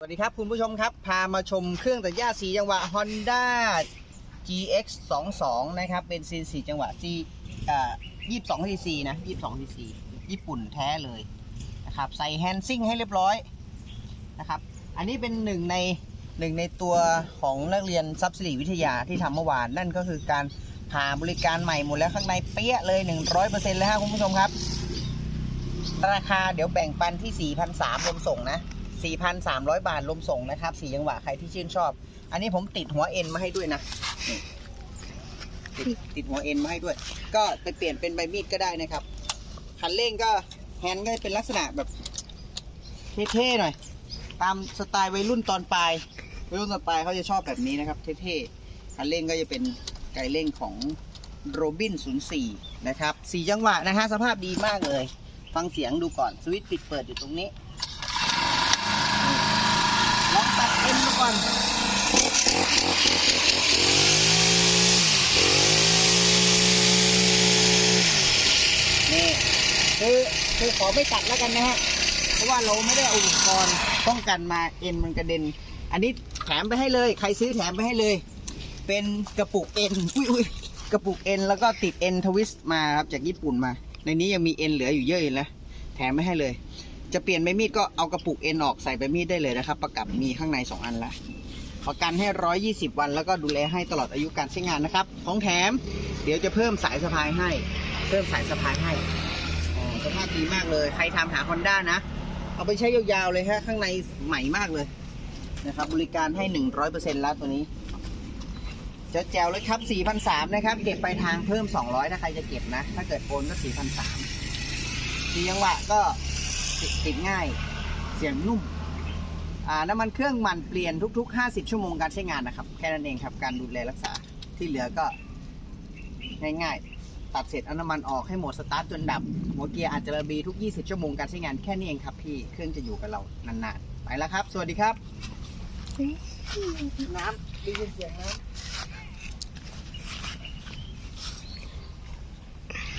สวัสดีครับ คุณผู้ชมครับ พามาชมเครื่องตัดหญ้าสีจังหวะ Honda GX 22นะครับ เป็นซีนสี่จังหวะ C อ่า22 cc นะ 22 cc ญี่ปุ่นแท้เลยนะครับ ใส่แฮนซิ่งให้เรียบร้อยนะครับ อันนี้เป็นหนึ่งในหนึ่งในตัวของนักเรียนซับสิริวิทยาที่ทำเมื่อวาน นั่นก็คือการผ่าบริการใหม่หมดแล้วข้างในเปี้ยเลย 100%เลยฮะคุณผู้ชมครับ ราคาเดี๋ยวแบ่งปันที่ 4,300รวมส่งนะ 4,300 บาทรวมส่งนะครับสีจังหวะใครที่ชื่นชอบ อันนี้ผมติดหัวเอ็นมาให้ด้วยนะติดติดหัวเอ็นมาให้ด้วย ก็ไปเปลี่ยนเป็นใบมีดก็ได้นะครับคันเร่งก็แฮนด์ก็เป็นลักษณะแบบเท่ๆหน่อย ตามสไตล์วัยรุ่นตอนปลายวัยรุ่นตอนปลายเขาจะชอบแบบนี้นะครับเท่ๆคันเร่งก็จะเป็นไกเร่งของโรบิน04 นะครับสี่จังหวะนะฮะ สภาพดีมากเลย ฟังเสียงดูก่อน สวิตช์ปิดเปิดอยู่ตรงนี้ ลองตัดเอ็นดู ก่อนนี่คือคือขอไม่ตัดแล้วกันนะฮะ เพราะว่าเราไม่ได้เอาอุปกรณ์ป้องกันมาเอ็นมันกระเด็น อันนี้แถมไปให้เลย ใครซื้อแถมไปให้เลย เป็นกระปุกเอ็นอุ้ยอุ้ยกระปุกเอ็นแล้วก็ติดเอ็นทวิสต์มาครับจากญี่ปุ่นมา ในนี้ยังมีเอ็นเหลืออยู่เยอะอยู่นะแถมไม่ให้เลย จะเปลี่ยนใบมีดก็เอากระปุกเอ็นออกใส่ใบมีดได้เลยนะครับ ประกับมีข้างใน2อันละประกันให้ 120 วันแล้วก็ดูแลให้ตลอดอายุการใช้งานนะครับ ของแถม เดี๋ยวจะเพิ่มสายสะพายให้ เพิ่มสายสะพายให้สภาพดีมากเลย ใครทำหา Honda นะ เอาไปใช้ยาวๆเลยฮะ ข้างในใหม่มากเลยนะครับ บริการให้ 100%แล้วตัวนี้จะแจวเลยครับ 4,300นะครับ เก็บไปทางเพิ่ม 200 ถ้าใครจะเก็บนะ ถ้าเกิดโอนก็ 4,300สีจังหวะก็ ติดง่าย เสียงนุ่มอ่าน้ำมันเครื่องมันเปลี่ยนทุก ๆ 50 ชั่วโมงการใช้งานนะครับ แค่นั้นเองครับ การดูแลรักษาที่เหลือก็ง่ายๆ ตัดเสร็จเอาน้ำมันออกให้หมดสตาร์ทจนดับ หัวเกียร์อาจจะระบีทุก 20 ชั่วโมงการใช้งานแค่นี้เองครับพี่ เครื่องจะอยู่กับเรานานๆ ไปแล้วครับ สวัสดีครับ น้ำได้ยินเสียงน้ำ